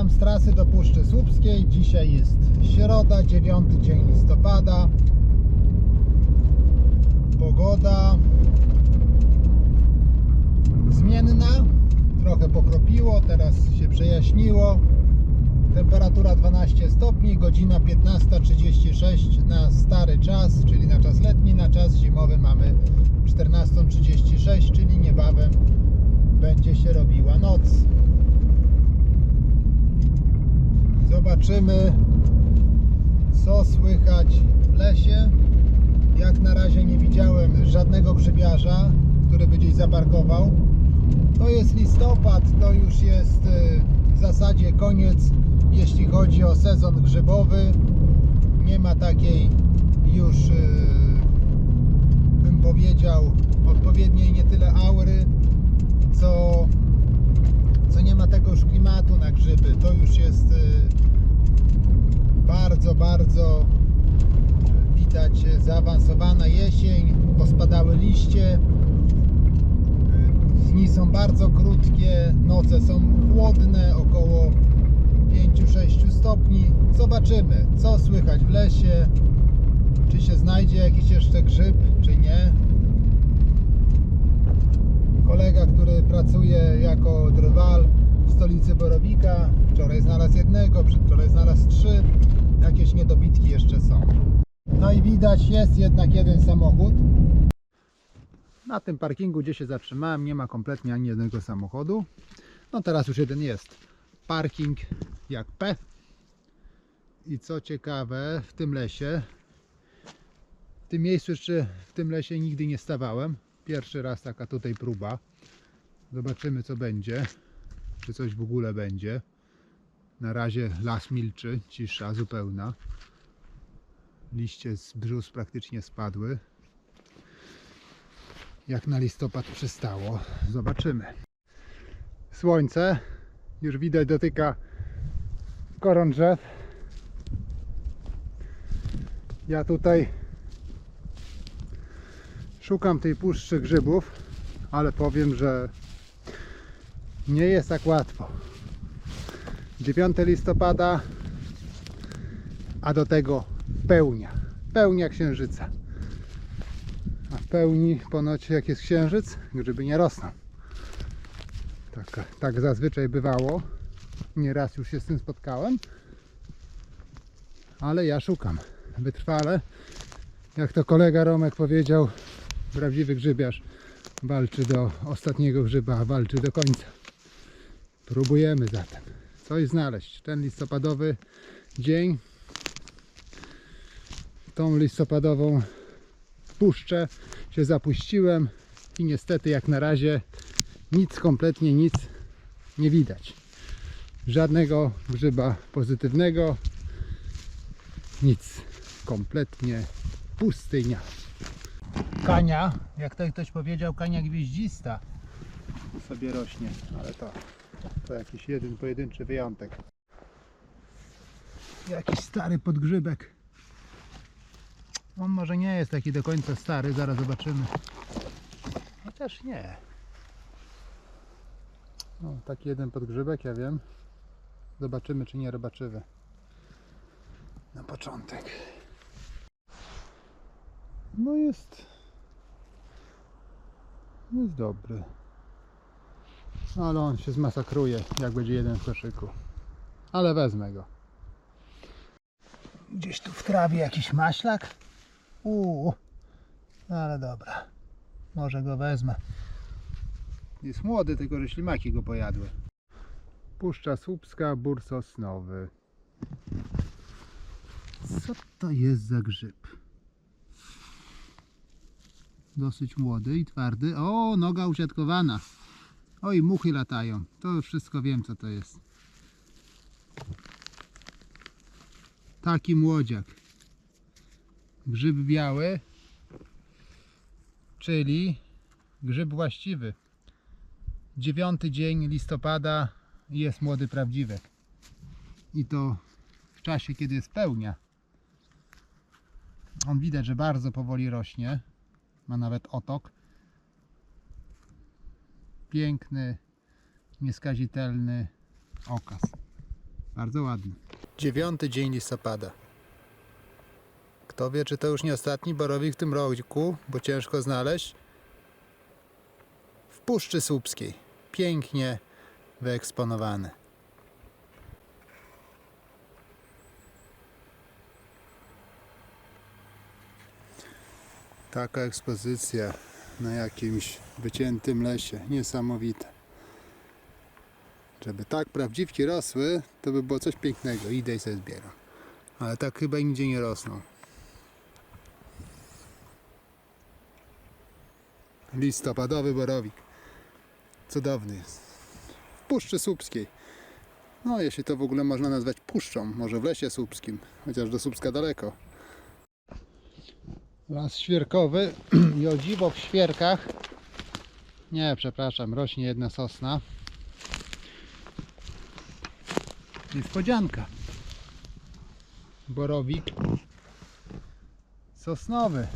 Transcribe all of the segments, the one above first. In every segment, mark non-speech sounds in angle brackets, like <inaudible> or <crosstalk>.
Witam z trasy do Puszczy Słupskiej. Dzisiaj jest środa, 9 dzień listopada. Pogoda zmienna, trochę pokropiło, teraz się przejaśniło. Temperatura 12 stopni, godzina 15.36 na stary czas, czyli na czas letni, na czas zimowy mamy 14.36, czyli niebawem będzie się robiła noc. Zobaczymy, co słychać w lesie. Jak na razie nie widziałem żadnego grzybiarza, który by gdzieś zaparkował. To jest listopad, to już jest y, w zasadzie koniec, jeśli chodzi o sezon grzybowy. Nie ma takiej już, y, bym powiedział, odpowiedniej nie tyle aury, co co nie ma tego już klimatu na grzyby. To już jest y, bardzo, bardzo widać zaawansowana jesień, pospadały liście, y, dni są bardzo krótkie, noce są chłodne, około 5-6 stopni. Zobaczymy, co słychać w lesie, czy się znajdzie jakiś jeszcze grzyb, czy nie kolega, który pracuje jako drwal w stolicy Borowika. Wczoraj znalazł jednego, przedwczoraj znalazł trzy. Jakieś niedobitki jeszcze są. No i widać, jest jednak jeden samochód. Na tym parkingu, gdzie się zatrzymałem, nie ma kompletnie ani jednego samochodu. No teraz już jeden jest. Parking jak P. I co ciekawe, w tym lesie, w tym miejscu jeszcze w tym lesie nigdy nie stawałem. Pierwszy raz taka tutaj próba. Zobaczymy co będzie. Czy coś w ogóle będzie. Na razie las milczy, cisza zupełna. Liście z brzus praktycznie spadły. Jak na listopad przystało. Zobaczymy. Słońce już widać dotyka koron drzew. Ja tutaj szukam tej puszczy grzybów, ale powiem, że nie jest tak łatwo. 9 listopada, a do tego pełnia. Pełnia księżyca. A w pełni ponoć jak jest księżyc, grzyby nie rosną. Tak, tak zazwyczaj bywało. Nieraz już się z tym spotkałem. Ale ja szukam wytrwale. Jak to kolega Romek powiedział, prawdziwy grzybiarz walczy do ostatniego grzyba, walczy do końca. Próbujemy zatem coś znaleźć. Ten listopadowy dzień, tą listopadową puszczę się zapuściłem i niestety jak na razie nic, kompletnie nic nie widać. Żadnego grzyba pozytywnego, nic. Kompletnie pustynia. Kania, jak to ktoś powiedział, kania gwieździsta sobie rośnie, ale to, to jakiś jeden pojedynczy wyjątek. Jakiś stary podgrzybek. On może nie jest taki do końca stary, zaraz zobaczymy. Chociaż nie. No, taki jeden podgrzybek, ja wiem. Zobaczymy, czy nie robaczywy. Na początek. No jest. Jest dobry. Ale on się zmasakruje, jak będzie jeden w koszyku. Ale wezmę go. Gdzieś tu w trawie jakiś maślak. Uuu. Ale dobra. Może go wezmę. Jest młody, tylko że ślimaki go pojadły. Puszcza Słupska, bór sosnowy. Co to jest za grzyb? Dosyć młody i twardy. O, noga usiadkowana. Oj, muchy latają. To już wszystko wiem, co to jest. Taki młodziak. Grzyb biały, czyli grzyb właściwy. Dziewiąty dzień listopada jest młody prawdziwek. I to w czasie, kiedy jest pełnia. On widać, że bardzo powoli rośnie. Ma nawet otok. Piękny, nieskazitelny okaz. Bardzo ładny. Dziewiąty dzień listopada. Kto wie, czy to już nie ostatni borowik w tym roku, bo ciężko znaleźć. W Puszczy Słupskiej. Pięknie wyeksponowany. Taka ekspozycja na jakimś wyciętym lesie. Niesamowite. Żeby tak prawdziwki rosły, to by było coś pięknego. Idę i sobie zbieram. Ale tak chyba nigdzie nie rosną. Listopadowy borowik. Cudowny jest. W Puszczy Słupskiej. No, jeśli to w ogóle można nazwać puszczą. Może w lesie słupskim. Chociaż do Słupska daleko. Las świerkowy <clears throat> i o dziwo w świerkach. Nie, przepraszam, rośnie jedna sosna. Niespodzianka. Borowik sosnowy.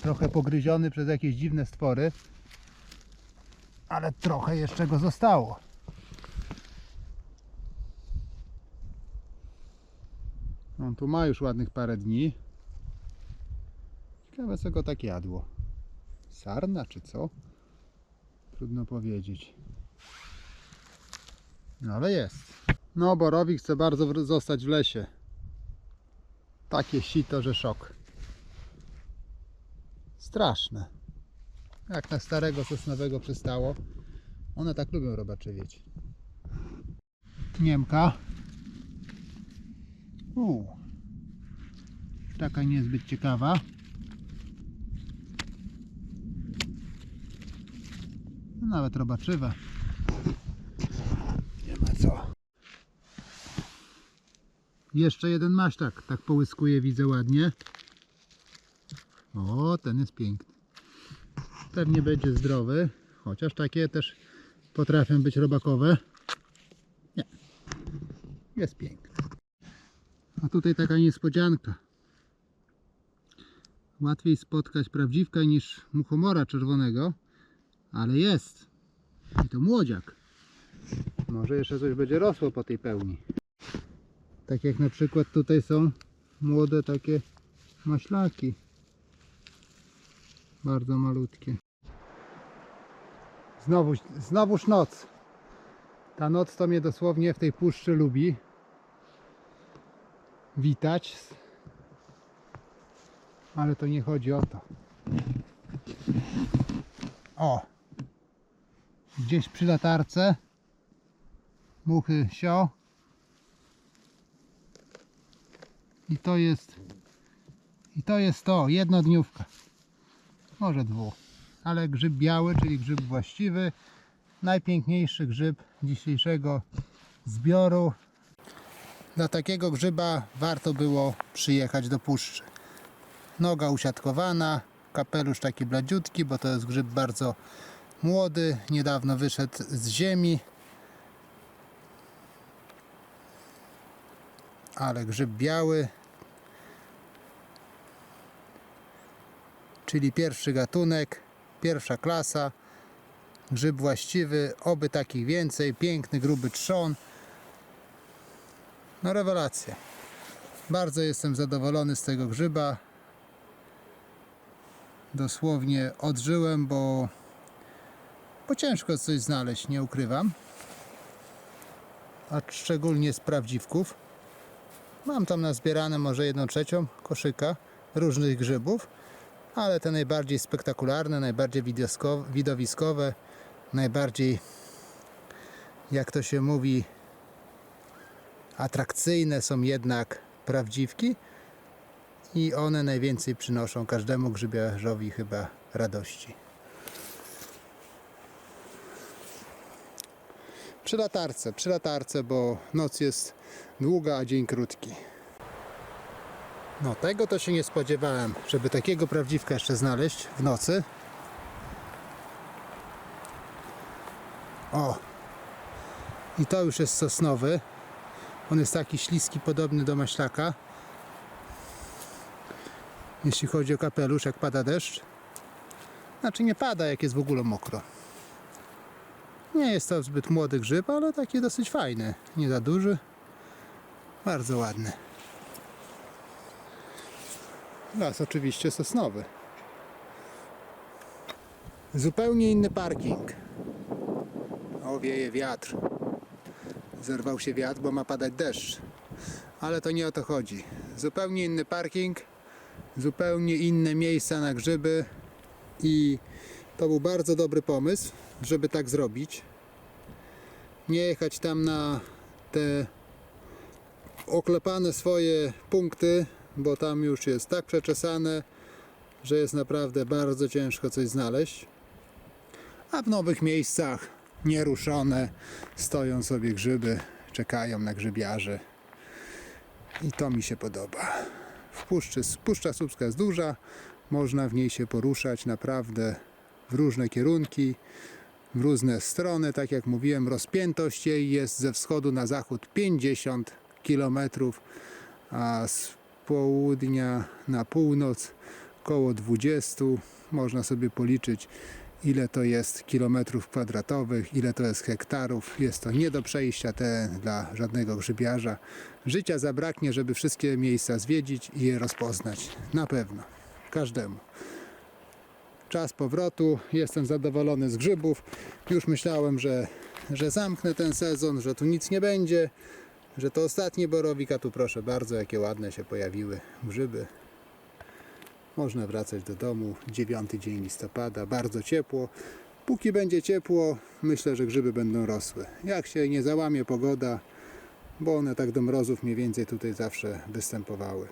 Trochę pogryziony przez jakieś dziwne stwory, ale trochę jeszcze go zostało. On tu ma już ładnych parę dni. Ciekawe co go tak jadło. Sarna czy co? Trudno powiedzieć. No ale jest. No borowik chce bardzo zostać w lesie. Takie sito, że szok. Straszne. Jak na starego sosnowego przystało. One tak lubią robaczewieć. Niemka. U. Taka niezbyt ciekawa. Nawet robaczywa. Nie ma co. Jeszcze jeden maślak, tak połyskuje, widzę ładnie. O, ten jest piękny. Pewnie będzie zdrowy, chociaż takie też potrafią być robakowe. Nie, jest piękny. A tutaj taka niespodzianka. Łatwiej spotkać prawdziwka niż muchomora czerwonego, ale jest. I to młodziak. Może jeszcze coś będzie rosło po tej pełni. Tak jak na przykład tutaj są młode takie maślaki. Bardzo malutkie. Znowu, znowuż noc. Ta noc to mnie dosłownie w tej puszczy lubi. Witać. Ale to nie chodzi o to. O! Gdzieś przy latarce. Muchy sio. I to jest i to jest to, jednodniówka. Może dwóch ale grzyb biały, czyli grzyb właściwy. Najpiękniejszy grzyb dzisiejszego zbioru. Dla takiego grzyba warto było przyjechać do puszczy. Noga usiadkowana kapelusz taki bladziutki, bo to jest grzyb bardzo młody, niedawno wyszedł z ziemi. Ale grzyb biały. Czyli pierwszy gatunek, pierwsza klasa. Grzyb właściwy, oby takich więcej. Piękny, gruby trzon. No rewelacja. Bardzo jestem zadowolony z tego grzyba. Dosłownie odżyłem, bo bo ciężko coś znaleźć, nie ukrywam a szczególnie z prawdziwków Mam tam nazbierane może jedną trzecią koszyka różnych grzybów, ale te najbardziej spektakularne, najbardziej widowiskowe, najbardziej, jak to się mówi, atrakcyjne są jednak prawdziwki i one najwięcej przynoszą każdemu grzybiarzowi chyba radości. Przy latarce, przy latarce, bo noc jest długa, a dzień krótki. No tego to się nie spodziewałem, żeby takiego prawdziwka jeszcze znaleźć w nocy. O! I to już jest sosnowy. On jest taki śliski, podobny do maślaka. Jeśli chodzi o kapelusz, jak pada deszcz. Znaczy nie pada, jak jest w ogóle mokro. Nie jest to zbyt młody grzyb, ale taki dosyć fajny. Nie za duży. Bardzo ładny. Las oczywiście sosnowy. Zupełnie inny parking. O, wieje wiatr. Zerwał się wiatr, bo ma padać deszcz. Ale to nie o to chodzi. Zupełnie inny parking, zupełnie inne miejsca na grzyby i to był bardzo dobry pomysł, żeby tak zrobić. Nie jechać tam na te oklepane swoje punkty, bo tam już jest tak przeczesane, że jest naprawdę bardzo ciężko coś znaleźć. A w nowych miejscach nieruszone stoją sobie grzyby, czekają na grzybiarzy. I to mi się podoba. W puszczy, Puszcza Słupska jest duża, można w niej się poruszać naprawdę w różne kierunki, w różne strony. Tak jak mówiłem, rozpiętość jej jest ze wschodu na zachód 50 km, a z południa na północ około 20. Można sobie policzyć, ile to jest kilometrów kwadratowych, ile to jest hektarów. Jest to nie do przejścia teren dla żadnego grzybiarza. Życia zabraknie, żeby wszystkie miejsca zwiedzić i je rozpoznać. Na pewno. Każdemu czas powrotu. Jestem zadowolony z grzybów. Już myślałem, że, że zamknę ten sezon, że tu nic nie będzie, że to ostatni borowik, a tu proszę bardzo, jakie ładne się pojawiły grzyby. Można wracać do domu. 9 dzień listopada, bardzo ciepło. Póki będzie ciepło, myślę, że grzyby będą rosły. Jak się nie załamie pogoda, bo one tak do mrozów mniej więcej tutaj zawsze występowały.